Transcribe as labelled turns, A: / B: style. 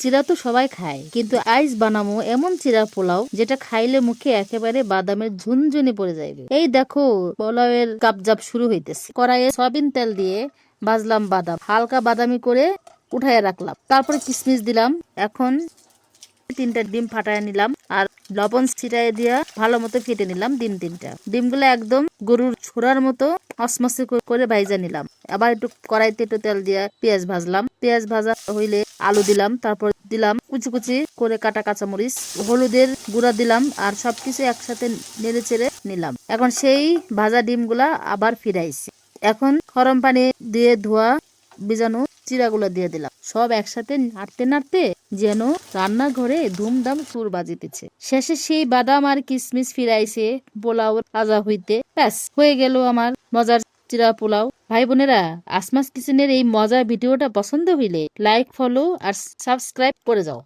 A: চিরা তো সবাই খায়, কিন্তু আইস বানামো এমন চিরা পোলাও যেটা খাইলে মুখে একেবারে বাদামের ঝুনঝুনি পড়ে যাইবে। এই দেখো, পোলাওয়ের কাপজাপ শুরু হইতেছে। কড়াইয়ে সয়াবিন তেল দিয়ে ভাজলাম বাদাম। হালকা বাদামি করে উঠাইয়া রাখলাম। তারপরে কিশমিশ দিলাম। এখন তিনটা ডিম ফাটায় নিলাম। লবণ ছিটাই দিয়া ভালো মতো ফেটে নিলাম ডিম তিনটা। ডিমগুলো একদম গরুর ছোড়ার মতো অসমসে করে ভাইজা নিলাম। আবার একটু কড়াইতে একটু তেল দিয়া পেঁয়াজ ভাজলাম। পেঁয়াজ ভাজা হইলে আলু দিলাম, তারপর দিলাম কুচি কুচি করে কাটা কাঁচামরিচ, হলুদের গুঁড়া দিলাম আর সবকিছু একসাথে নেড়ে চেড়ে নিলাম। এখন সেই ভাজা ডিমগুলা আবার ফিরাইছি। এখন গরম পানি দিয়ে ধোয়া বীজাণু চিরাগুলো দিয়ে দিলাম। সব একসাথে নাড়তে নাড়তে যেন রান্নাঘরে ধুমধাম সুর বাজিতেছে। শেষে সেই বাদাম আর কিসমিস ফিরাইছে পোলাও রাজা হইতে। ব্যাস, হয়ে গেল আমার মজার চিরা পোলাও। ভাই বোনেরা আসমাস কিচেনের এই মজার ভিডিওটা পছন্দ হইলে লাইক ফলো আর সাবস্ক্রাইব করে যাও।